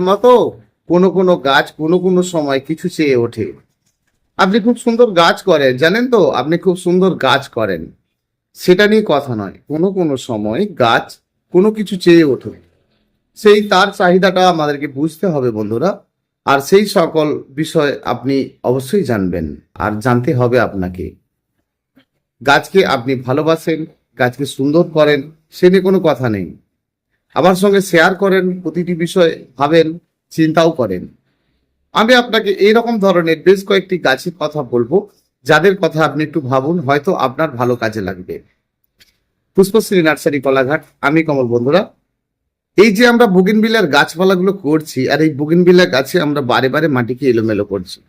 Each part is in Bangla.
মতো কোনো কোনো গাছ কোনো কোনো সময় কিছু চেয়ে ওঠে। আপনি খুব সুন্দর গাছ করেন, জানেন তো? আপনি খুব সুন্দর গাছ করেন। সেটা নিয়ে কথা নয়। কোনো কোনো সময় গাছ কোনো কিছু চেয়ে ওঠে। সেই তার চাহিদাটা আমাদেরকে বুঝতে হবে বন্ধুরা। আর সেই সকল বিষয় আপনি অবশ্যই জানবেন আর জানতে হবে আপনাকে। গাছকে আপনি ভালোবাসেন, গাছকে সুন্দর করেন, সে নিয়ে কোনো কথা নেই। আমার সঙ্গে শেয়ার করেন, প্রতিটি বিষয় ভাবেন, চিন্তাও করেন। আমি আপনাকে এইরকম ধরনের বেশ কয়েকটি গাছের কথা বলব, যাদের কথা আপনি একটু ভাবুন, হয়তো আপনার ভালো কাজে লাগবে। পুষ্পশ্রী নার্সারি, কলাঘাট। আমি কমল, বন্ধুরা। এই যে আমরা বুগিনবিলার গাছপালাগুলো করছি, আর এই বুগিনবিলা গাছে আমরা বারে বারে মাটিকে এলোমেলো করছি।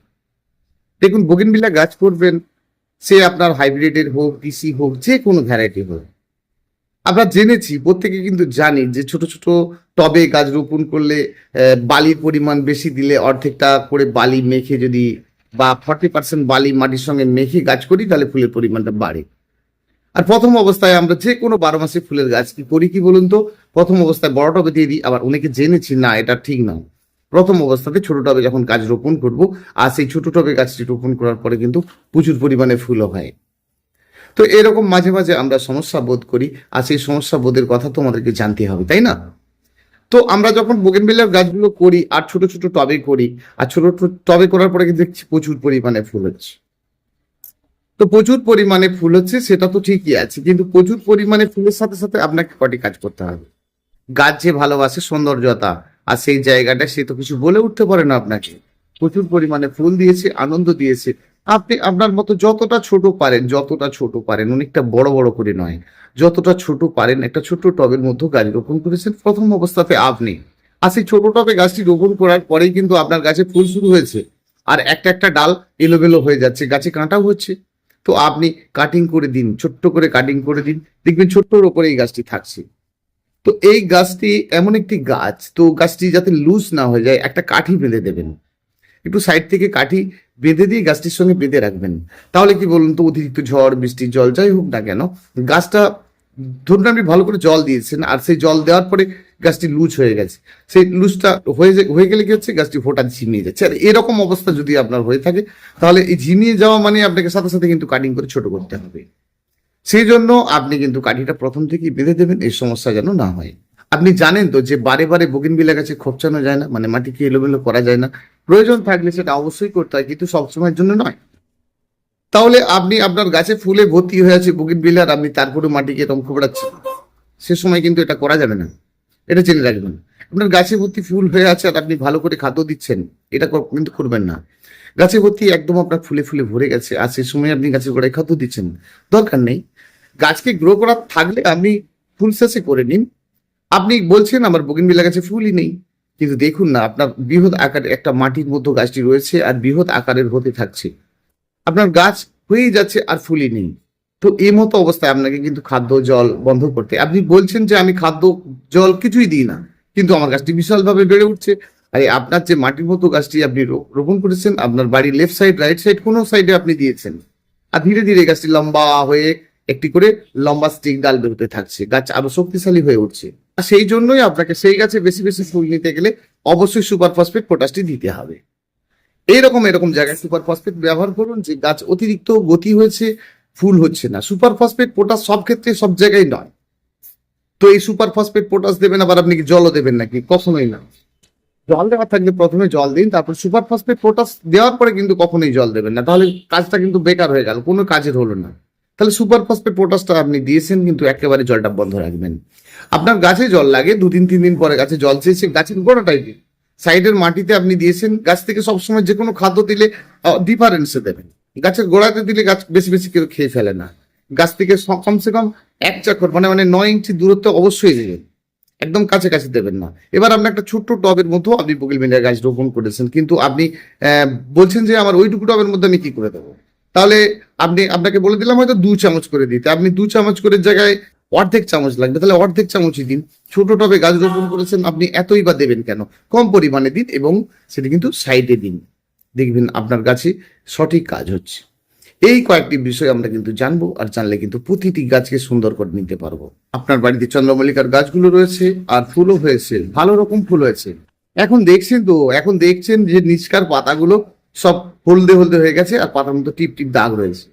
দেখুন বুগিনবিলা গাছ করবেন, সে আপনার হাইব্রিডের হোক ডিসি হোক, যে কোনো ভ্যারাইটি হোক। আমরা জেনেছি, প্রত্যেকে কিন্তু জানি যে ছোট ছোট টবে গাছ রোপণ করলে বালির পরিমাণ বেশি দিলে অর্ধেকটা করে বালি মেখে যদি বা ফর্টি পার্সেন্ট বালি মাটির সঙ্গে মেখে গাছ করি, তাহলে ফুলের পরিমাণটা বাড়ে। আর প্রথম অবস্থায় আমরা যে কোনো বারো মাসে ফুলের গাছ কি করি কি বলুন তো? প্রথম অবস্থায় বড় টবে দিয়ে দিই, আবার অনেকে জেনেছি, না, এটা ঠিক না। প্রথম অবস্থাতে ছোট টবে যখন গাছ রোপণ করব, আর সেই ছোট টবে গাছটি রোপণ করার পরে কিন্তু প্রচুর পরিমাণে ফুলও হয়। তো এরকম মাঝে মাঝে আমরা সমস্যা বোধ করি, আর সেই সমস্যা বোধের কথা তো আমাদেরকে জানতে হবে, তাই না? তো আমরা যখন বোগেনবেলার গাছগুলো করি, আর ছোট ছোট টবে করি, আর ছোট ছোট টবে করার পরে কিন্তু দেখছি প্রচুর পরিমাণে ফুল হচ্ছে। তো প্রচুর পরিমাণে ফুল হচ্ছে, সেটা তো ঠিকই আছে, কিন্তু প্রচুর পরিমাণে ফুলের সাথে সাথে আপনাকে কটি কাজ করতে হবে। গাছ যে ভালোবাসে সৌন্দর্যতা, আর সেই জায়গাটা সে তো কিছু বলে উঠতে পারে না আপনাকে। প্রচুর পরিমাণে ফুল দিয়েছে, আনন্দ দিয়েছে আপনি আপনার মতো যতটা ছোট পারেন, যতটা ছোট পারেন, অনেকটা বড় বড় করে নয়, যতটা ছোট পারেন, একটা ছোট টবের মধ্যে গাছ রোপণ করেছেন। প্রথম অবস্থাতে আপনি। আর সেই ছোট টবে গাছটি রোপণ করার পরেই কিন্তু আপনার গাছে ফুল শুরু হয়েছে। আর একটা একটা ডাল এলোমেলো হয়ে যাচ্ছে, গাছে কাঁটাও হচ্ছে। তো আপনি কাটিং করে দিন, ছোট্ট করে কাটিং করে দিন, দেখবেন ছোট্টর ওপরে এই গাছটি থাকছে। তো এই গাছটি এমন একটি গাছ, তো গাছটি যাতে লুজ না হয়ে যায়, একটা কাঠি বেঁধে দেবেন। একটু সাইড থেকে কাঠি বেঁধে দিয়ে গাছটির সঙ্গে বেঁধে রাখবেন। তাহলে কি বলুন তো, অতিরিক্ত ঝড়, বৃষ্টি, জল, যাই হোক না কেন, গাছটা ধরুন আপনি ভালো করে জল দিয়েছেন, আর সেই জল দেওয়ার পরে গাছটি লুজ হয়ে গেছে। সেই লুজটা হয়ে হয়ে গেলে কি হচ্ছে, গাছটি ফোটা ঝিমিয়ে যাচ্ছে। আর এরকম অবস্থা যদি আপনার হয়ে থাকে, তাহলে এই ঝিমিয়ে যাওয়া মানে আপনাকে সাথে সাথে কিন্তু কাটিং করে ছোট করতে হবে। সেই জন্য আপনি কিন্তু কাঠিটা প্রথম থেকেই বেঁধে দেবেন, এই সমস্যা যেন না হয়। আপনি জানেন তো যে বারে বারে বগিনবিলা গাছে খোপচানো যায় না মানে মাটিকে এলোমেলো করা যায় না। প্রয়োজন থাকলে সেটা অবশ্যই করতে হয়, কিন্তু সবসময়ের জন্য নয়। তাহলে আপনি আপনার গাছে ফুলে ভর্তি হয়ে আছে বগিনবিলার আপনি তারপরে মাটিকে এরকম খোবড়াচ্ছেন সে সময় কিন্তু এটা করা যাবে না। এটা জেনে রাখবেন। আপনার গাছে ভর্তি ফুল হয়ে আছে আর আপনি ভালো করে খাদ্য দিচ্ছেন, এটা কিন্তু করবেন না। গাছে ভর্তি একদম আপনার ফুলে ফুলে ভরে গেছে, আর সে সময় আপনি গাছের গোড়ায় খাদ্য দিচ্ছেন। দরকার নেই। গাছকে গ্রো করা থাকলে আপনি ফুল শেষে করে নিন। আপনি বলছেন আমার বগিনবিলা গাছে ফুলই নেই। কিন্তু দেখুন না, আপনার বৃহৎ আকারের একটা মাটির মধ্যে গাছটি রয়েছে আর বৃহৎ আকারের হতে থাকছে। আপনার গাছ হয়েই যাচ্ছে আর ফুলই নেই। তো এই মতো অবস্থায় আপনাকে কিন্তু খাদ্য, জল বন্ধ করতে। আপনি বলছেন যে আমি খাদ্য, জল কিছুই দিই না, কিন্তু আমার গাছটি বিশালভাবে বেড়ে উঠছে। আরে, আপনার যে মাটির মতো গাছটি আপনি রোপণ করেছেন, আপনার বাড়ির লেফট সাইড রাইট সাইড কোনো সাইডে আপনি দিয়েছেন। আর ধীরে ধীরে গাছটি লম্বা হয়ে একটি করে লম্বা স্টিক ডাল বেরোতে থাকছে। গাছ আরও শক্তিশালী হয়ে উঠছে। সেই জন্যই আপনাকে সেই গাছে বেশি বেশি ফুল নিতে গেলে অবশ্যই সুপার ফসফেট পটাশটি দিতে হবে। এইরকম এরকম জায়গায় সুপার ফসফেট ব্যবহার করুন যে গাছ অতিরিক্ত গতি হয়েছে, ফুল হচ্ছে না। সুপার ফসফেট পটাশ সব ক্ষেত্রে সব জায়গায় নয়। তো এই সুপার ফসফেট পটাশ দেবেন আবার আপনি কি জলও দেবেন নাকি? কখনোই না। জল দেওয়ার থাকলে প্রথমে জল দিন, তারপর সুপার ফসফেট পটাশ দেওয়ার পরে কিন্তু কখনোই জল দেবেন না। তাহলে কাজটা কিন্তু বেকার হয়ে গেল, কোনো কাজের হলো না। তাহলে সুপার ফসফেট পটাশটা আপনি দিয়েছেন, কিন্তু একেবারে জলটা বন্ধ রাখবেন। আপনার গাছে জল লাগে দু তিন তিন দিন পরে গাছে জল চেয়েছে, গাছের গোড়াটাই দিন। সাইডের মাটিতে আপনি দিয়েছেন, গাছ থেকে সবসময় যে কোনো খাদ্য দিলে ডিফারেন্সে দেবেন। গাছের গোড়াতে দিলে গাছ বেশি বেশি কেউ খেয়ে ফেলে না। গাছ থেকে কমসে কম এক চাকর মানে মানে নয় ইঞ্চি দূরত্ব অবশ্যই দেবেন। একদম কাছে কাছে দেবেন না। এবার আপনি একটা ছোট্ট টবের মধ্যেও আপনি বকিল মিলিয়া গাছ রোপণ করেছেন, কিন্তু আপনি বলছেন যে আমার ওইটুকু টবের মধ্যে আমি কি করে দেবো? তাহলে আপনি, আপনাকে বলে দিলাম হয়তো দু চামচ করে দিতে। আপনি দু চামচ করে জায়গায় অর্ধেক চামচ লাগবে, তাহলে অর্ধেক চামচই দিন। ছোট টবে গাছ রোপণ করেছেন, আপনি এতই বা দেবেন কেন? কম পরিমাণে দিন এবং সেটি কিন্তু সাইডে দিন। দেখবেন আপনার গাছে সঠিক কাজ হচ্ছে। এই কয়েকটি বিষয় আমরা কিন্তু জানব আর জানলে কিন্তু প্রতিটি গাছকে সুন্দর করে নিতে পারব। আপনার বাড়িতে চন্দ্রমল্লিকার গাছগুলো রয়েছে আর ফুলও হয়েছে, ভালো রকম ফুল হয়েছে। এখন দেখছেন তো, এখন দেখছেন যে নিষ্কার পাতাগুলো সব হলদে হলদে হয়ে গেছে আর পাতার মতো টিপ টিপ দাগ রয়েছে।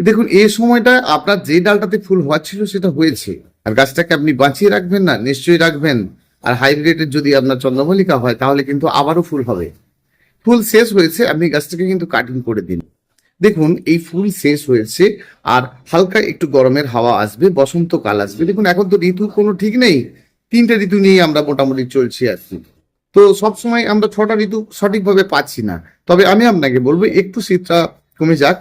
দেখুন, এই সময়টা আপনার যে ডালটাতে ফুল হওয়ার ছিল সেটা হয়েছে। আর গাছটাকে আপনি বাঁচিয়ে রাখবেন না, নিশ্চয়ই রাখবেন। আর হাইব্রিডের যদি আপনার চন্দ্রমল্লিকা হয়, তাহলে কিন্তু আবারও ফুল হবে। ফুল শেষ হয়েছে, আপনি গাছটাকে কিন্তু কাটিং করে দিন। দেখুন, এই ফুল শেষ হয়েছে, আর হালকা একটু গরমের হাওয়া আসবে, বসন্তকাল আসবে। দেখুন, এখন তো ঋতুর কোনো ঠিক নেই। তিনটে ঋতু নিয়ে আমরা মোটামুটি চলছি আর কি। তো সবসময় আমরা ছটা ঋতু সঠিকভাবে পাচ্ছি না। তবে আমি আপনাকে বলব, একটু শীতটা কমে যাক।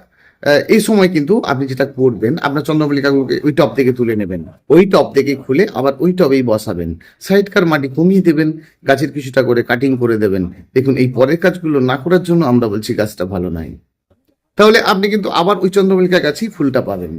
এই সময় কিন্তু আপনি যেটা করবেন, আপনার চন্দ্রমল্লিকাগুলোকে ওই টপ থেকে তুলে নেবেন। ওই টপ থেকে খুলে আবার ওই টবেই বসাবেন। সাইডকার মাটি কমিয়ে দেবেন, গাছের কিছুটা করে কাটিং করে দেবেন। দেখুন, এই পরের কাজগুলো না করার জন্য আমরা বলছি গাছটা ভালো নাই তাহলে আপনি কিন্তু আবার ওই চন্দ্রমল্লিকা গাছেই ফুলটা পাবেন।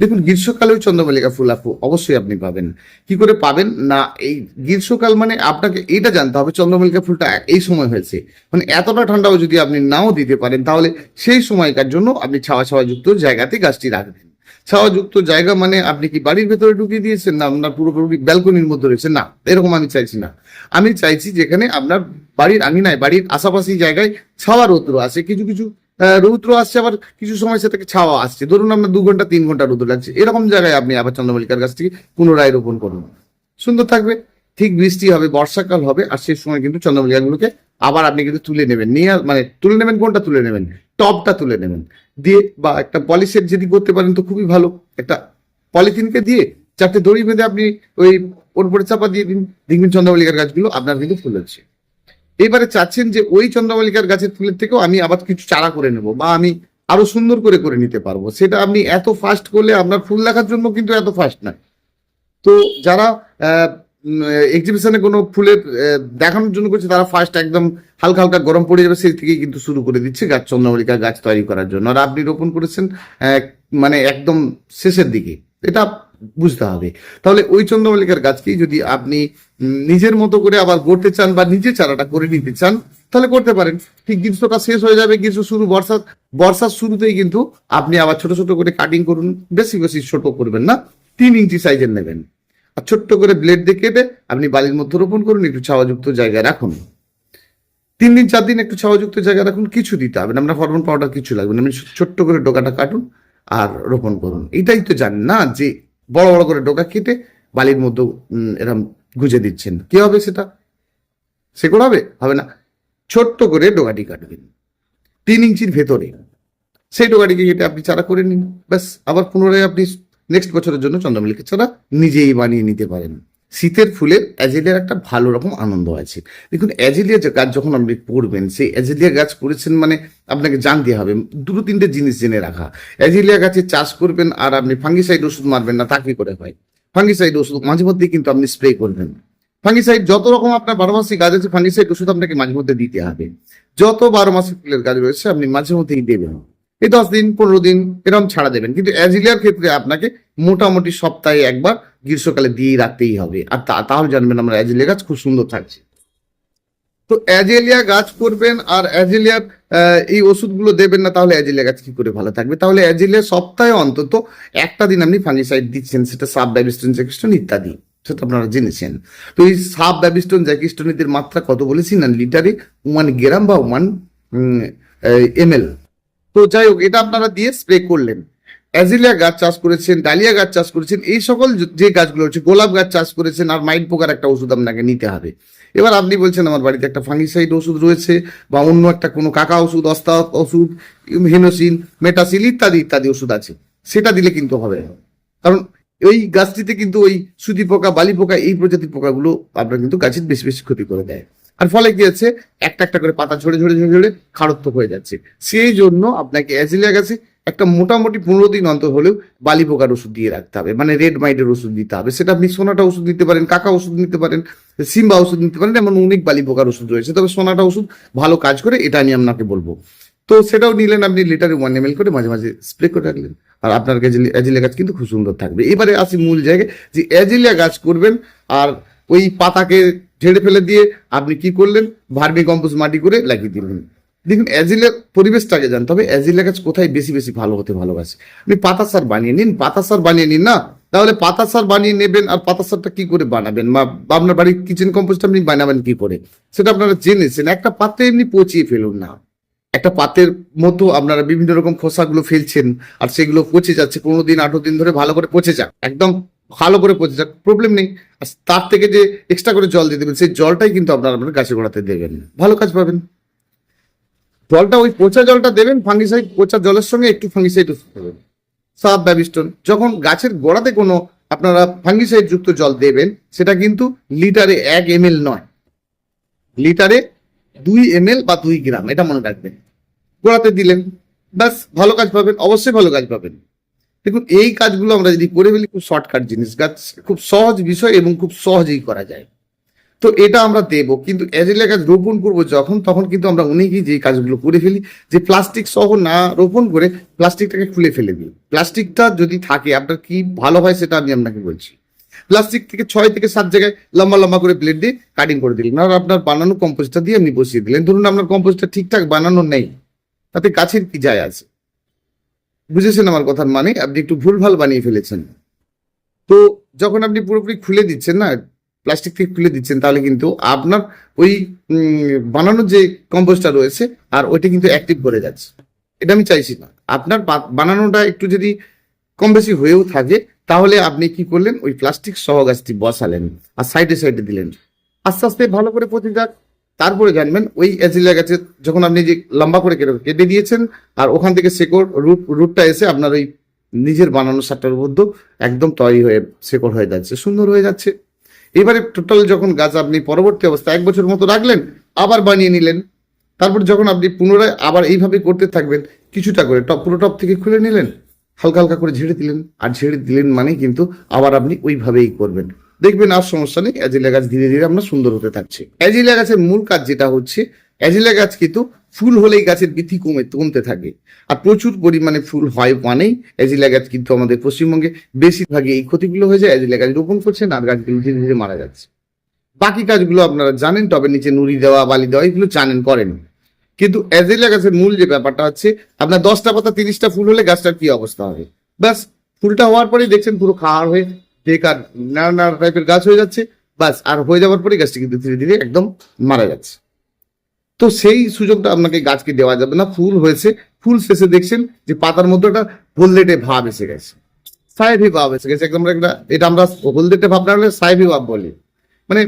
দেখুন, গ্রীষ্মকালেও চন্দ্রমল্লিকা ফুল আপু, অবশ্যই আপনি পাবেন। কি করে পাবেন? না, এই গ্রীষ্মকাল মানে আপনাকে এটা জানতে হবে, চন্দ্রমল্লিকা ফুলটা এই সময় হয়েছে। মানে এতটা ঠান্ডাও যদি আপনি নাও দিতে পারেন, তাহলে সেই সময়কার জন্য আপনি ছাওয়া ছাওয়া যুক্ত জায়গাতে গাছটি রাখবেন। ছাওয়া যুক্ত জায়গা মানে আপনি কি বাড়ির ভেতরে ঢুকিয়ে দিয়েছেন? না, আপনার পুরোপুরি ব্যালকনির মধ্যে রয়েছে? না, এরকম আমি চাইছি না। আমি চাইছি যেখানে আপনার বাড়ির আঙিনায়, বাড়ির আশাপাশি জায়গায় ছাওয়া রৌদ্র আছে, কিছু কিছু রৌদ্র আসছে, আবার কিছু সময় সেটাকে ছাওয়া আসছে। ধরুন আপনার দু ঘণ্টা, তিন ঘণ্টা রৌদ্র লাগছে। এরকম জায়গায় আপনি আবার চন্দ্রমল্লিকার গাছ থেকে পুনরায় রোপণ করুন। সুন্দর থাকবে। ঠিক বৃষ্টি হবে, বর্ষাকাল হবে, আর সেই সময় কিন্তু চন্দ্রমল্লিকাগুলোকে আবার আপনি কিন্তু তুলে নেবেন। নিয়ে মানে তুলে নেবেন, কোনটা তুলে নেবেন? টপটা তুলে নেবেন। দিয়ে বা একটা পলিশের যদি করতে পারেন তো খুবই ভালো। একটা পলিথিনকে দিয়ে চারটে দড়ি বেঁধে আপনি ওই ওর উপরে চাপা দিয়ে দিন। দেখবেন চন্দ্রমল্লিকার গাছগুলো আপনার কিন্তু ফুল হচ্ছে। এবারে চাচ্ছেন যে ওই চন্দ্রমল্লিকার গাছের ফুলের থেকেও আমি আবার কিছু চারা করে নেব বা আমি আরও সুন্দর করে করে নিতে পারব। সেটা আপনি এত ফাস্ট করলে আপনার ফুল দেখার জন্য কিন্তু এত ফাস্ট নয় তো যারা এক্সিবিশনে কোনো ফুলের দেখানোর জন্য করছে, তারা ফার্স্ট একদম হালকা হালকা গরম পড়ে যাবে, সেই থেকেই কিন্তু শুরু করে দিচ্ছে গাছ চন্দ্রমল্লিকা গাছ তৈরি করার জন্য। আর আপনি রোপণ করেছেন মানে একদম শেষের দিকে। এটা বুঝতে হবে। তাহলে ওই চন্দ্রমল্লিকার গাছকেই যদি আপনি নিজের মতো করে আবার গড়তে চান বা নিজে চারাটা করে নিতে চান, তাহলে করতে পারেন। ঠিক গ্রীষ্মটা শেষ হয়ে যাবে, গ্রীষ্ম শুরু, বর্ষা বর্ষার শুরুতেই কিন্তু আপনি আবার ছোট ছোট করে কাটিং করুন, বেশি বেশি ছোট করবেন না, তিন ইঞ্চি সাইজের নেবেন। আর ছোট্ট করে ব্লেড দিয়ে কেটে আপনি বালির মধ্যে রোপণ করুন, একটু ছাওয়াযুক্ত জায়গায় রাখুন। তিন দিন, চার দিন একটু ছাওয়াযুক্ত জায়গায় রাখুন, কিছু দিতে হবে না আমরা হরমোন পাউডার কিছু লাগবে না, আপনি ছোট্ট করে ডোকাটা কাটুন আর রোপণ করুন। এটাই তো জানেন না যে বড় বড় করে ডোকা কেটে বালির মধ্যে এরম গুজে দিচ্ছেন। কি হবে সেটা? সে করে হবে না। ছোট্ট করে ডোকাটি কাটবেন। তিন ইঞ্চির ভেতরে। সেই ডোকাটিকে কেটে আপনি চারা করে নিন। ব্যাস, আবার পুনরায় আপনি নেক্সট বছরের জন্য চন্দ্রমল্লিকা চারা নিজেই বানিয়ে নিতে পারেন। শীতের ফুলের অ্যাজেলিয়ার একটা ভালো রকম আনন্দ আছে দেখুন, অ্যাজেলিয়া গাছ যখন আপনি পড়বেন, সেই অ্যাজেলিয়া গাছ করেছেন মানে আপনাকে জানতে হবে। দুটো তিনটে জিনিস জেনে রাখা। অ্যাজেলিয়া গাছে চাষ করবেন আর আপনি ফাঙ্গিসাইড ওষুধ মারবেন না, তা কি করে হয়? ফাঙ্গিসাইড ওষুধ মাঝে মধ্যে কিন্তু আপনি স্প্রে করবেন। ফাঙ্গিসাইড যত রকম আপনার বারো মাসিক গাছ আছে, ফাঙ্গিসাইড ওষুধ আপনাকে মাঝে মধ্যে দিতে হবে। যত বারো মাসিক ফুলের গাছ রয়েছে, আপনি মাঝে মধ্যেই দেবেন। এই দশ দিন, পনেরো দিন এরকম ছাড়া দেবেন। কিন্তু অ্যাজিলিয়ার ক্ষেত্রে আপনাকে মোটামুটি সপ্তাহে একবার গ্রীষ্মকালে দিয়ে রাখতেই হবে। আর তা- তাহলে জানবেন আমরা অ্যাজিলিয়া গাছ খুব সুন্দর থাকছে। তো অ্যাজেলিয়া গাছ করবেন আর অ্যাজেলিয়ার এই ওষুধগুলো দেবেন না, তাহলে অ্যাজেলিয়া গাছ কি করে ভালো থাকবে? তাহলে অ্যাজেলিয়া সপ্তাহে অন্তত একটা দিন আপনি ফাঙ্গিসাইড দিচ্ছেন, সেটা সাব ডাইবিস্টন জ্যাকিস্টন ইত্যাদি। সেটা আপনারা জেনেছেন। তো এই সাব ডাইবিস্টন জ্যাকিস্টন এদের মাত্রা কত বলেছি না? লিটারে ওয়ান গ্রাম বা ওয়ান এমএল তো যাই হোক, এটা আপনারা দিয়ে স্প্রে করলেন। অ্যাজিলিয়া গাছ চাষ করেছেন, ডালিয়া গাছ চাষ করেছেন, এই সকল যে- গাছগুলো হচ্ছে গোলাপ গাছ চাষ করেছেন আর মাইট পোকার একটা ওষুধ আপনাকে নিতে হবে। এবার আপনি বলছেন আমার বাড়িতে একটা ফাঙ্গিসাইড ওষুধ রয়েছে বা অন্য একটা কোনো কাকা ওষুধ, অস্তা ওষুধ, হেনোসিন, মেটাসিল ইত্যাদি ইত্যাদি ওষুধ আছে। সেটা দিলে কিন্তু হবে। কারণ ওই গাছটিতে কিন্তু ওই সুতি পোকা, বালি পোকা, এই প্রজাতির পোকাগুলো আপনার কিন্তু গাছের বেশি বেশি ক্ষতি করে দেয়। আর ফলে কি হচ্ছে? একটা একটা করে পাতা ঝরে ঝরে ঝরে ঝরে খারত্ব হয়ে যাচ্ছে। সেই জন্য আপনাকে অ্যাজিলিয়া গাছে। একটা মোটামুটি পনেরো দিন অন্তর হলেও বালি পোকার ওষুধ দিয়ে রাখতে হবে। মানে রেড মাইডের ওষুধ দিতে হবে। সেটা আপনি সোনাটা ওষুধ দিতে পারেন, কাকা ওষুধ নিতে পারেন, সিম্বা ওষুধ নিতে পারেন, এমন অনেক বালি পোকার ওষুধ রয়েছে। তবে সোনাটা ওষুধ ভালো কাজ করে, এটা আমি আপনাকে বলব। তো সেটাও নিলেন আপনি লিটারে ওয়ান এম করে, মাঝে মাঝে স্প্রে করে রাখলেন। আর আপনার অ্যাজিলিয়া গাছ কিন্তু খুব সুন্দর থাকবে। এবারে আসি মূল জায়গায় যে অ্যাজিলিয়া গাছ করবেন, আর ওই পাতাকে ঝেড়ে ফেলে দিয়ে আপনি কি করলেন? ভার্মি কম্পোস্ট মাটি করে লাগিয়ে দিলেন। দেখুন অ্যাজিলিয়ার পরিবেশটাকে জানতে তবে অ্যাজিলিয়া গাছ কোথায় বেশি বেশি ভালো হতে ভালোবাসে? আপনি পাতা সার বানিয়ে নিন, পাতা সার বানিয়ে নিন না? তাহলে পাতা সার বানিয়ে নেবেন আর পাতা সারটা কি করে বানাবেন? বা আপনার বাড়ির কিচেন কম্পোস্ট আপনি বানাবেন কি করে? সেটা আপনারা জেনেছেন একটা পাত্রে এমনি পচিয়ে ফেলুন না। একটা পাতের মতো আপনারা বিভিন্ন রকম খোসাগুলো ফেলছেন আর সেগুলো পচে যাচ্ছে, পনেরো দিন, আঠারো দিন ধরে ভালো করে পচে যাক। একদম ভালো করে পচে যাক প্রবলেম নেই। আর তার থেকে যে এক্সট্রা করে জল দিয়ে দেবেন, সেই জলটাই কিন্তু আপনারা আপনার গাছে গোড়াতে দেবেন। ভালো কাজ পাবেন। জলটা ওই পচা জলটা দেবেন ফাঙ্গিসাইড পচা জলের সঙ্গে একটু ফাঙ্গিসাইড দেবেন সাব ব্যাবিস্টন যখন গাছের গোড়াতে কোনো আপনারা ফাঙ্গিসাইড যুক্ত জল দেবেন, সেটা কিন্তু লিটারে এক এম নয়। লিটারে দুই এম বা দুই গ্রাম, এটা মনে রাখবেন। গোড়াতে দিলেন, ব্যাস, ভালো কাজ পাবেন, অবশ্যই ভালো কাজ পাবেন। দেখুন, এই কাজগুলো আমরা যদি করে ফেলি, খুব শর্টকাট জিনিস। গাছ খুব সহজ বিষয় এবং খুব সহজেই করা যায়। তো এটা আমরা দেব, কিন্তু অ্যাজিলিয়া গাছ রোপণ করব যখন, তখন কিন্তু আমরা অনেকেই যে কাজগুলো করে ফেলি, যে প্লাস্টিক সহ না রোপণ করে প্লাস্টিকটাকে খুলে ফেলে দিই। প্লাস্টিকটা যদি থাকে, আপনার কি ভালো হয় সেটা আমি আপনাকে বলছি। প্লাস্টিক থেকে ছয় থেকে সাত জায়গায় লম্বা লম্বা করে প্লেট দিয়ে কাটিং করে দিলেন। আর আপনার বানানো কম্পোস্টটা দিয়ে আপনি বসিয়ে দিলেন। ধরুন, আপনার কম্পোস্টটা ঠিকঠাক বানানো নেই, তাতে গাছের কি যায় আছে? বুঝেছেন আমার কথার মানে আপনি একটু ভুলভাল বানিয়ে ফেলেছেন। তো যখন আপনি পুরোপুরি খুলে দিচ্ছেন না, প্লাস্টিক থেকে খুলে দিচ্ছেন, তাহলে কিন্তু আপনার ওই বানানোর যে কম্পোস্টটা রয়েছে, আর ওইটা কিন্তু অ্যাক্টিভ করে যাচ্ছে। এটা আমি চাইছি না। আপনার বানানোটা একটু যদি কম বেশি হয়েও থাকে, তাহলে আপনি কি করলেন? ওই প্লাস্টিক সহ গাছটি বসালেন, আর সাইডে সাইডে দিলেন। আস্তে আস্তে ভালো করে পচে যাক তারপরে জানবেন ওই অ্যাজিলিয়া গাছের যখন আপনি যে লম্বা করে কেটে কেটে দিয়েছেন, আর ওখান থেকে শেকড় রুট রুটটা এসে আপনার ওই নিজের বানানো সারটার মধ্যে একদম তৈরি হয়ে শেকড় হয়ে যাচ্ছে, সুন্দর হয়ে যাচ্ছে। এবারে টোটাল যখন গাছ আপনি পরবর্তী অবস্থা এক বছর মতো রাখলেন, আবার বানিয়ে নিলেন। তারপর যখন আপনি পুনরায় আবার এইভাবে করতে থাকবেন, কিছুটা করে টপ পুরো টপ থেকে খুলে নিলেন, হালকা হালকা করে ঝেড়ে দিলেন। আর ঝেড়ে দিলেন মানে কিন্তু আবার আপনি ওইভাবেই করবেন। দেখবেন আর সমস্যা নেই। অ্যাজিলা গাছ ধীরে ধীরে আমরা সুন্দর হতে থাকছে। অ্যাজিলিয়া গাছের মূল কাজ যেটা হচ্ছে অ্যাজিলিয়া গাছ কিন্তু ফুল হলেই গাছের বৃদ্ধি কমে, কমতে থাকে। আর প্রচুর পরিমাণে ফুল হয় মানেই অ্যাজিলা গাছ কিন্তু আমাদের পশ্চিমবঙ্গে বেশিরভাগই এই ক্ষতিগুলো হয়ে যায়। অ্যাজিলিয়া গাছ রোপণ করছেন আর গাছগুলো ধীরে ধীরে মারা যাচ্ছে। বাকি কাজগুলো আপনারা জানেন, তবে নিচে নুড়ি দেওয়া, বালি দেওয়া, এগুলো জানেন, করেন। কিন্তু অ্যাজিলিয়া গাছের মূল যে ব্যাপারটা হচ্ছে, আপনার দশটা পাতা তিরিশটা ফুল হলে গাছটার কি অবস্থা হবে? ব্যাস, ফুলটা হওয়ার পরেই দেখছেন পুরো খাওয়ার হয়ে বেকার নানা নানা টাইপের গাছ হয়ে যাচ্ছে বাস আর হয়ে যাওয়ার পরে গাছটি কিন্তু ধীরে ধীরে একদম মারা যাচ্ছে। তো সেই সুযোগটা আপনাকে গাছকে দেওয়া যাবে না, ফুল হয়েছে। ফুল শেষে দেখছেন যে পাতার মধ্যে একটা হলদেটে ভাব এসে গেছে। সাহেবি ভাব এসে গেছে, একদম একটা, এটা আমরা হলদেটে ভাব না হলে সাহেবি ভাব বলি। মানে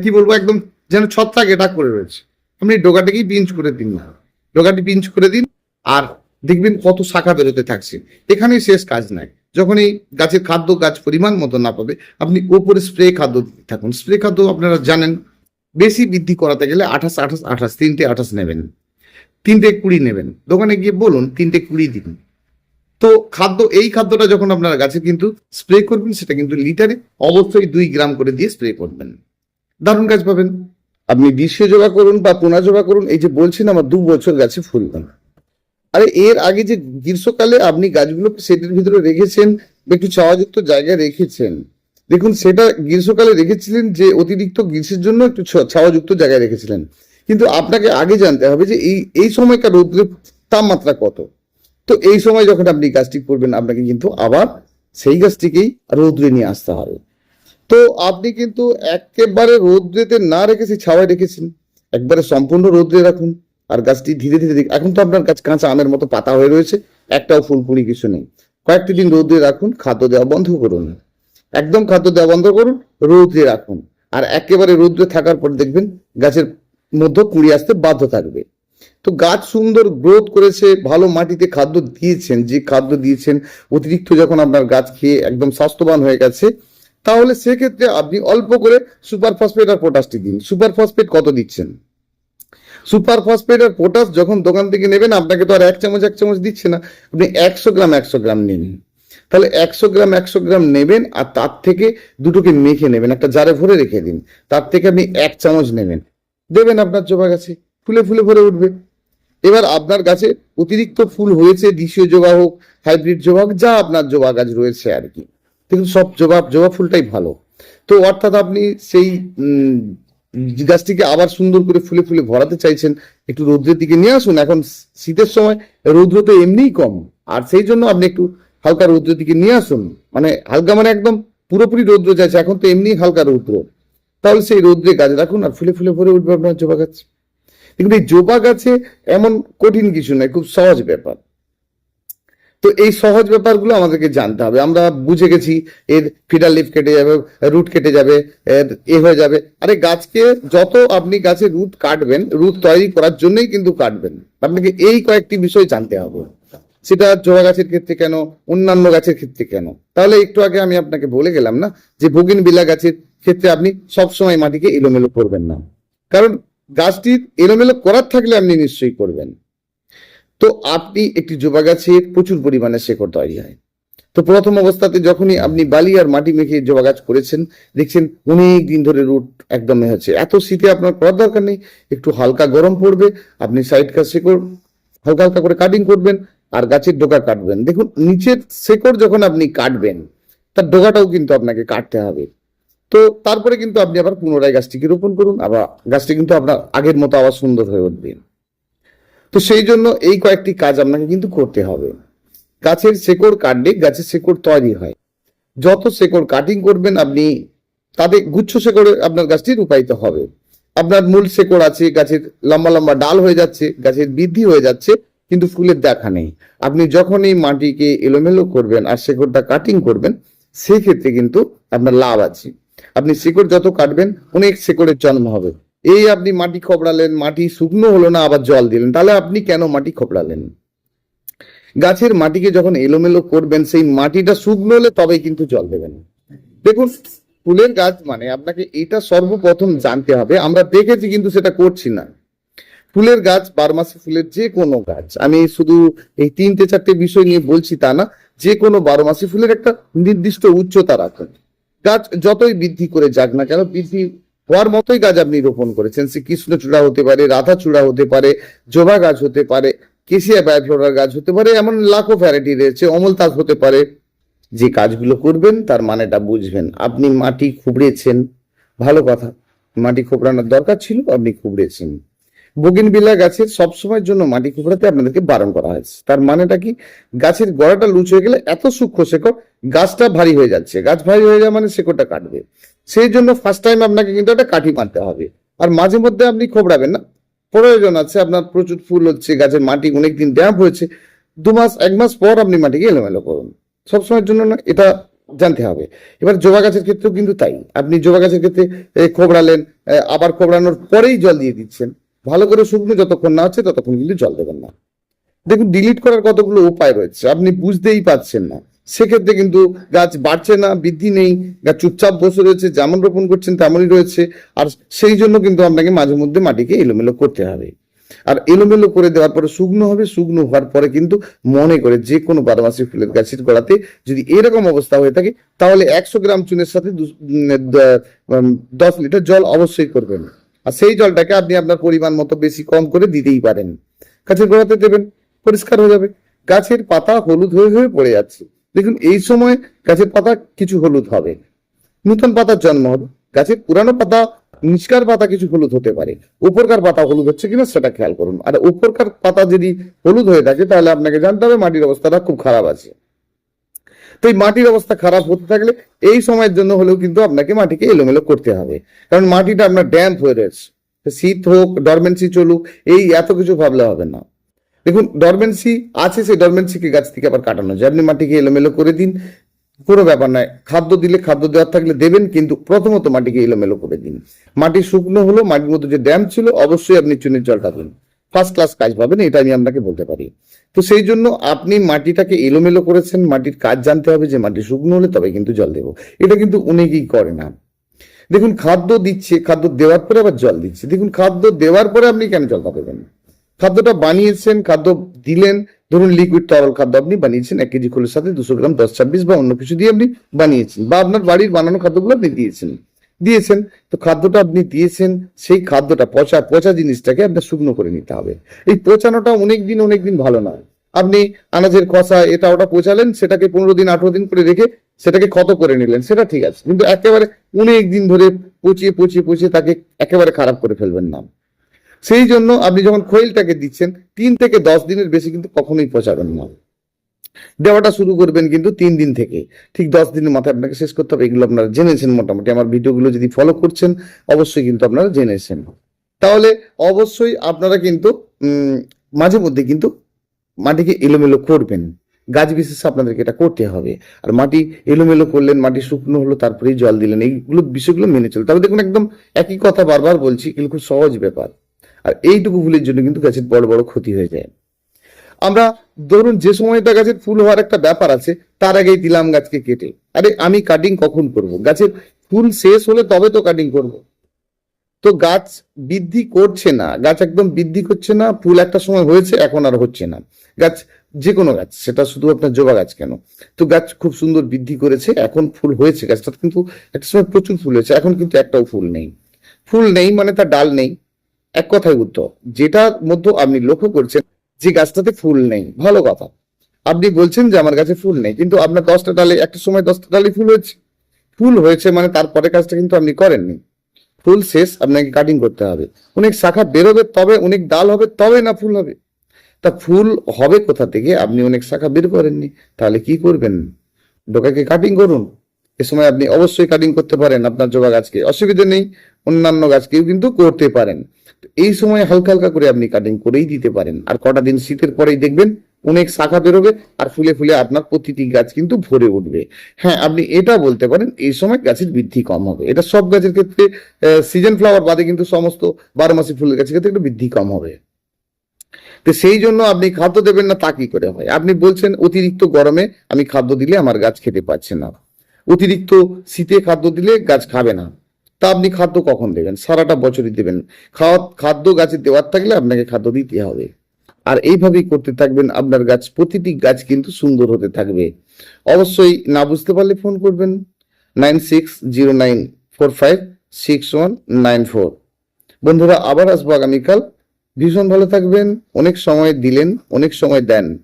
কি বলব, একদম যেন ছত্রাক এটা করে রয়েছে। আপনি ডোকাটাকেই পিঞ্চ করে দিন না। ডোকাটি পিঞ্চ করে দিন, আর দেখবেন কত শাখা বেরোতে থাকছে। এখানেই শেষ কাজ নাই। যখন এই গাছের খাদ্য গাছ পরিমাণ মতো না পাবে, আপনি ওপরে স্প্রে খাদ্য থাকুন। স্প্রে খাদ্য আপনারা জানেন, বেশি বৃদ্ধি করাতে গেলে আঠাশ আঠাশ আঠাশ, তিনটে, আঠাশ নেবেন। তিনটে, কুড়ি নেবেন। দোকানে গিয়ে বলুন, তিনটে, কুড়ি দিন। তো খাদ্য, এই খাদ্যটা যখন আপনারা গাছে কিন্তু স্প্রে করবেন, সেটা কিন্তু লিটারে অবশ্যই দুই গ্রাম করে দিয়ে স্প্রে করবেন। দারুণ গাছ পাবেন। আপনি বিশ্ব যোগা করুন বা পোনা যোগা করুন, এই যে বলছেন, আমার দু বছর গাছে ফুল না আরে এর আগে যে গ্রীষ্মকালে আপনি গাছগুলো সেটের ভিতরে রেখেছেন, একটু ছাওয়াযুক্ত জায়গায় রেখেছেন। দেখুন, সেটা গ্রীষ্মকালে রেখেছিলেন যে অতিরিক্ত গ্রীষ্মের জন্য একটু ছাওয়াযুক্ত জায়গায় রেখেছিলেন। কিন্তু আপনাকে আগে জানতে হবে যে এই এই সময়কার রৌদ্রের তাপমাত্রা কত। তো এই সময় যখন আপনি গাছটি করবেন, আপনাকে কিন্তু আবার সেই গাছটিকেই রৌদ্রে নিয়ে আসতে হবে। তো আপনি কিন্তু একেবারে রৌদ্রেতে না রেখে সেই ছাওয়ায় রেখেছেন। একবারে সম্পূর্ণ রৌদ্রে রাখুন। আর গাছটি ধীরে ধীরে এখন তো আপনার গাছ কাঁচা আমের মতো পাতা হয়ে রয়েছে, একটাও ফুল কুড়ি কিছু নেই। কয়েকটি দিন রৌদ্রে রাখুন, খাদ্য দেওয়া বন্ধ করুন। একদম খাদ্য দেওয়া বন্ধ করুন, রৌদ্রে রাখুন। আর একেবারে রৌদ্রে থাকার পর দেখবেন গাছের মধ্যে কুড়ি আসতে বাধ্য থাকবে। তো গাছ সুন্দর গ্রোথ করেছে, ভালো মাটিতে খাদ্য দিয়েছেন, যে খাদ্য দিয়েছেন, অতিরিক্ত যখন আপনার গাছ খেয়ে একদম স্বাস্থ্যবান হয়ে গেছে, তাহলে সেক্ষেত্রে আপনি অল্প করে সুপার ফসফেট আর পটাশটি দিন। সুপার ফসফেট কত দিচ্ছেন? সুপার ফসফেট আর পটাশ যখন দোকান থেকে নেবেন, আপনাকে তো আর এক চামচ এক চামচ দিচ্ছে না। আপনি একশো গ্রাম একশো গ্রাম নিন। তাহলে একশো গ্রাম একশো গ্রাম নেবেন আর তার থেকে দুটোকে মেখে নেবেন। একটা জারে ভরে রেখে দিন। তার থেকে আপনি এক চামচ নেবেন। দেবেন আপনার জবা গাছে। ফুলে ফুলে ভরে উঠবে। এবার আপনার গাছে অতিরিক্ত ফুল হয়েছে দেশীয় জবা হোক, হাইব্রিড জবা হোক, যা আপনার জবা গাছ রয়েছে আর কি। কিন্তু সব জবা জবা ফুলটাই ভালো। তো অর্থাৎ আপনি সেই গাছটিকে আবার সুন্দর করে ফুলে ফুলে ভরাতে চাইছেন, একটু রৌদ্রের দিকে নিয়ে আসুন। এখন শীতের সময় রৌদ্র তো এমনিই কম। আর সেই জন্য আপনি একটু হালকা রৌদ্রের দিকে নিয়ে আসুন। মানে হালকা মানে একদম পুরোপুরি রৌদ্র যাচ্ছে এখন তো এমনি হালকা রৌদ্র। তাহলে সেই রৌদ্রে গাছ রাখুন আর ফুলে ফুলে ভরে উঠবে আপনার জবা গাছ। দেখুন, এই জবা গাছে এমন কঠিন কিছু নয়, খুব সহজ ব্যাপার। তো এই সহজ ব্যাপারগুলো আমাদেরকে জানতে হবে। আমরা বুঝে গেছি, এর ফিডার লিফ কেটে যাবে, রুট কেটে যাবে এ হয়ে যাবে। আরে গাছকে যত আপনি গাছে রুট কাটবেন, রুট তৈরি করার জন্যই কিন্তু কাটবেন। আপনাকে এই কয়েকটি বিষয় জানতে হবে। সেটা জবা গাছের ক্ষেত্রে কেন, অন্যান্য গাছের ক্ষেত্রে কেন? তাহলে একটু আগে আমি আপনাকে বলে গেলাম না যে ভুগিন বিলা গাছের ক্ষেত্রে আপনি সবসময় মাটিকে এলোমেলো করবেন না। কারণ গাছটির এলোমেলো করার থাকলে আপনি নিশ্চয়ই করবেন। তো আপনি একটি জবা গাছের প্রচুর পরিমাণে শেকড় তৈরি হয়। তো প্রথম অবস্থাতে যখনই আপনি বালি আর মাটি মেখে জবা গাছ করেছেন, দেখছেন অনেক দিন ধরে রুট একদম হচ্ছে। এত শীতে আপনার করার দরকার নেই, একটু হালকা গরম পড়বে, আপনি সাইড কাজ শেকড় হালকা হালকা করে কাটিং করবেন আর গাছের ডোকা কাটবেন। দেখুন, নিচের শেকড় যখন আপনি কাটবেন, তার ডোকাটাও কিন্তু আপনাকে কাটতে হবে। তো তারপরে কিন্তু আপনি আবার পুনরায় গাছটিকে রোপণ করুন, আবার গাছটি কিন্তু আপনার আগের মতো আবার সুন্দর হয়ে উঠবে। তো সেই জন্য এই কয়েকটি কাজ আপনাকে কিন্তু করতে হবে। গাছের শেকড় কাটলে গাছের শেকড় তৈরি হয়। যত শেকড় কাটিং করবেন আপনি, তাতে গুচ্ছ শেকড়ে আপনার গাছটি রূপায়িত হবে। আপনার মূল শেকড় আছে, গাছের লম্বা লম্বা ডাল হয়ে যাচ্ছে, গাছের বৃদ্ধি হয়ে যাচ্ছে, কিন্তু ফুলের দেখা নেই। আপনি যখন এই মাটিকে এলোমেলো করবেন আর শেকড়টা কাটিং করবেন, সেক্ষেত্রে কিন্তু আপনার লাভ আছে। আপনি শেকড় যত কাটবেন, অনেক শেকড়ের জন্ম হবে। এই আপনি মাটি খবড়ালেন, মাটি শুকনো হলো না, আবার জল দিলেন। তাহলে আপনি কেন মাটি খবড়ালেন? গাছের মাটিকে যখন এলোমেলো করবেন, সেই মাটিটা শুকনো হলে তবেই কিন্তু জল দেবেন। দেখুন, ফুলের গাছ মানে আপনাকে এটা সর্বপ্রথম জানতে হবে। আমরা দেখেছি কিন্তু সেটা করছি না। ফুলের গাছ, বারমাসি ফুলের যে কোনো গাছ, আমি শুধু এই তিনটে, চারটে বিষয় নিয়ে বলছি তা না, যে কোনো বারোমাসি ফুলের একটা নির্দিষ্ট উচ্চতা রাখুন। গাছ যতই বৃদ্ধি করে যাক না কেন, বৃদ্ধি হওয়ার মতোই গাছ আপনি রোপণ করেছেন। সে কৃষ্ণচূড়া হতে পারে রাধাচূড়া হতে পারে, জবা গাছ হতে পারে, কেশিয়া বায়োফ্লোরার গাছ হতে পারে, এমন লাখো ভ্যারাইটি রয়েছে অমলতাস হতে পারে। যে কাজগুলো করবেন, তার মানেটা বুঝবেন। আপনি মাটি খুবড়েছেন, ভালো কথা। মাটি খোবড়ানোর দরকার ছিল, আপনি খুবড়েছেন। বগিনবিলা গাছের সবসময়ের জন্য মাটি খুবড়াতে আপনাদেরকে বারণ করা হয়েছে। তার মানেটা কি? গাছের গোড়াটা লুচ হয়ে গেলে এত সূক্ষ্ম শেকড়, গাছটা ভারী হয়ে যাচ্ছে। গাছ ভারী হয়ে যাওয়া মানে শেকড়টা কাটবে। সেই জন্য ফার্স্ট টাইম আপনাকে কিন্তু একটা কাঠি মারতে হবে। আর মাঝে মধ্যে আপনি খোবড়াবেন না। প্রয়োজন আছে, আপনার প্রচুর ফুল হচ্ছে, গাছের মাটি অনেকদিন ড্যাম্প হয়েছে। দু মাস, এক মাস পর আপনি মাটিকে এলোমেলো করুন। সবসময়ের জন্য না, এটা জানতে হবে। এবার জবা গাছের ক্ষেত্রেও কিন্তু তাই। আপনি জবা গাছের ক্ষেত্রে খোবড়ালেন আবার খোবড়ানোর পরেই জল দিয়ে দিচ্ছেন। ভালো করে শুকনো যতক্ষণ না আছে, ততক্ষণ কিন্তু জল দেবেন না। দেখুন ডিলিট করার কতগুলো উপায় রয়েছে, আপনি বুঝতেই পারছেন না। সেক্ষেত্রে কিন্তু গাছ বাড়ছে না, বৃদ্ধি নেই গাছ চুপচাপ বসে রয়েছে, যেমন রোপণ করছেন তেমনই রয়েছে, আর সেই জন্য কিন্তু আপনাকে মাঝে মধ্যে মাটিকে এলোমেলো করতে হবে। আর এলোমেলো করে দেওয়ার পরে শুকনো হবে, শুকনো হওয়ার পরে কিন্তু মনে করে যে কোনো বারোমাসি ফুলের গাছের গোড়াতে যদি এরকম অবস্থা হয়ে থাকে, তাহলে একশো গ্রাম চুনের সাথে দশ লিটার জল অবশ্যই করবেন। আর সেই জলটাকে আপনি আপনার পরিমাণ মতো বেশি কম করে দিতেই পারেন। গাছের গোড়াতে দেবেন, পরিষ্কার হয়ে যাবে। গাছের পাতা হলুদ হয়ে হয়ে পড়ে যাচ্ছে। দেখুন, এই সময় গাছের পাতা কিছু হলুদ হবে। নতুন পাতার জন্ম হবে। গাছের পুরানো পাতা, নিষ্কার পাতা কিছু হলুদ হতে পারে। উপরকার পাতা হলুদ হচ্ছে কিনা সেটা খেয়াল করুন। আর উপরকার পাতা যদি হলুদ হয়ে থাকে, তাহলে আপনাকে জানতে হবে মাটির অবস্থাটা খুব খারাপ আছে। তো এই মাটির অবস্থা খারাপ হতে থাকলে এই সময়ের জন্য হলেও কিন্তু আপনাকে মাটিকে এলোমেলো করতে হবে। কারণ মাটিটা আপনার ড্যাম্প হয়ে রয়েছে। শীত হোক ডরমেন্সি চলুক, এই এত কিছু ভাবলে হবে না। দেখুন ডরমেন্সি আছে, সেই ডরমেন্সিকে গাছ থেকে আবার কাটানো যায়। আপনি মাটিকে এলোমেলো করে দিন। কোনো ব্যাপার নয়। খাদ্য দিলে খাদ্য দেওয়ার থাকলে দেবেন, কিন্তু প্রথমত মাটিকে এলোমেলো করে দিন। মাটি শুকনো হলো মাটির মধ্যে যে ড্যাম ছিল, অবশ্যই আপনি চুনের জলটা দিন ফার্স্ট ক্লাস কাজ পাবেন, এটা আমি আপনাকে বলতে পারি। তো সেই জন্য আপনি মাটিটাকে এলোমেলো করেছেন, মাটির কাজ জানতে হবে যে মাটি শুকনো হলে তবে কিন্তু জল দেবো। এটা কিন্তু অনেকেই করে না? দেখুন, খাদ্য দিচ্ছে, খাদ্য দেওয়ার পরে আবার জল দিচ্ছে। দেখুন, খাদ্য দেওয়ার পরে আপনি কেন জলটা দেবেন? খাদ্যটা বানিয়েছেন, খাদ্য দিলেন, ধরুন লিকুইড তরল খাদ্য আপনি বানিয়েছেন, এক কেজি খোলের সাথে দুশো গ্রাম দশ ছাব্বিশ বা অন্য কিছু দিয়ে আপনি বানিয়েছেন, বা আপনার বাড়ির বানানো খাদ্যগুলো আপনি দিয়েছেন। দিয়েছেন, তো খাদ্যটা আপনি দিয়েছেন, সেই খাদ্যটা, পচা পচা জিনিসটাকে আপনার শুকনো করে নিতে হবে। এই পচানোটা অনেক দিন অনেক দিন ভালো নয়। আপনি আনাজের খসা, এটা ওটা পচালেন, সেটাকে পনেরো দিন, আঠেরো দিন করে রেখে সেটাকে ক্ষত করে নিলেন। সেটা ঠিক আছে, কিন্তু একেবারে অনেক দিন ধরে পচিয়ে পচিয়ে পচিয়ে তাকে একেবারে খারাপ করে ফেলবেন না। সেই জন্য আপনি যখন খৈলটাকে দিচ্ছেন, তিন থেকে দশ দিনের বেশি কিন্তু কখনোই পচাবেন না। দেওয়াটা শুরু করবেন কিন্তু তিন দিন থেকে। ঠিক দশ দিনের মাথায় আপনাকে শেষ করতে হবে, এগুলো আপনারা জেনেছেন মোটামুটি। আমার ভিডিওগুলো যদি ফলো করছেন, অবশ্যই কিন্তু আপনারা জেনেছেন তাহলে অবশ্যই আপনারা কিন্তু মাঝে মধ্যে কিন্তু মাটিকে এলোমেলো করবেন। গাছ বিশেষে আপনাদেরকে এটা করতে হবে। আর মাটি এলোমেলো করলেন, মাটি শুকনো হলো, তারপরেই জল দিলেন, এইগুলো বিষয়গুলো মেনে চলতে হবে। দেখুন, একদম একই কথা বারবার বলছি, এগুলো খুব সহজ ব্যাপার। আর এইটুকু ভুলের জন্য কিন্তু গাছের বড় বড় ক্ষতি হয়ে যায়। আমরা ধরুন যে সময়টা গাছের ফুল হওয়ার একটা ব্যাপার আছে, তার আগেই দিলাম গাছকে কেটে। আরে আমি কাটিং কখন করব? গাছের ফুল শেষ হলে তবে তো কাটিং করব। তো গাছ বৃদ্ধি করছে না, গাছ একদম বৃদ্ধি করছে না, ফুল একটা সময় হয়েছে, এখন আর হচ্ছে না। গাছ যে কোনো গাছ, সেটা শুধু আপনার জবা গাছ কেন? তো গাছ খুব সুন্দর বৃদ্ধি করেছে, এখন ফুল হয়েছে গাছটা কিন্তু একটা সময় প্রচুর ফুল হয়েছে, এখন কিন্তু একটাও ফুল নেই। ফুল নেই মানে তার ডাল নেই। এক কথায় উত্তর, যেটার মধ্যে আপনি লক্ষ্য করছেন যে গাছটাতে ফুল নেই, ভালো কথা। আপনি বলছেন যে আমার গাছে ফুল নেই, কিন্তু আপনার দশটা ডালে, একটা সময় দশটা ডালে ফুল হয়েছে। ফুল হয়েছে মানে তারপরে কাজটা কিন্তু আপনি করেননি। ফুল শেষ, আপনাকে কাটিং করতে হবে। অনেক শাখা বেরোবে তবে, অনেক ডাল হবে তবে না ফুল হবে। তা ফুল হবে কোথা থেকে? আপনি অনেক শাখা বের করেননি, তাহলে কি করবেন? ডোকাকে কাটিং করুন। এ সময় আপনি অবশ্যই কাটিং করতে পারেন আপনার জবা গাছকে। অসুবিধা নেই, অন্যান্য গাছকেও কিন্তু করতে পারেন। এই সময় হালকা হালকা করে আপনি কাটিং করেই দিতে পারেন। আর কটা দিন শীতের পরেই দেখবেন অনেক শাখা বেরোবে আর ফুলে ফুলে আপনার প্রতিটি গাছ কিন্তু ভরে উঠবে। হ্যাঁ আপনি এটা বলতে পারেন, এই সময় গাছের বৃদ্ধি কম হবে। এটা সব গাছের ক্ষেত্রে সিজন ফ্লাওয়ার বাদে কিন্তু সমস্ত বারো মাসি ফুলের গাছের ক্ষেত্রে একটু বৃদ্ধি কম হবে। তো সেই জন্য আপনি খাদ্য দেবেন না, তা কি করে হয়? আপনি বলছেন অতিরিক্ত গরমে আমি খাদ্য দিলে আমার গাছ খেতে পারছে না। অতিরিক্ত শীতে খাদ্য দিলে গাছ খাবে না। তা আপনি খাদ্য কখন দেবেন? সারাটা বছরই দেবেন। খাওয়া খাদ্য গাছে দেওয়ার থাকলে আপনাকে খাদ্য দিতে হবে। আর এইভাবেই করতে থাকবেন আপনার গাছ। প্রতিটি গাছ কিন্তু সুন্দর হতে থাকবে। অবশ্যই না বুঝতে পারলে ফোন করবেন। Nine six zero nine four five six one nine four. বন্ধুরা, আবার আসব আগামীকাল। ভীষণ ভালো থাকবেন। অনেক সময় দিলেন, অনেক সময় দেন।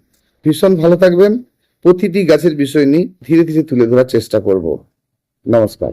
ভীষণ ভালো থাকবেন। প্রতিটি গাছের বিষয় নিয়ে ধীরে ধীরে তুলে ধরার চেষ্টা করব। নমস্কার।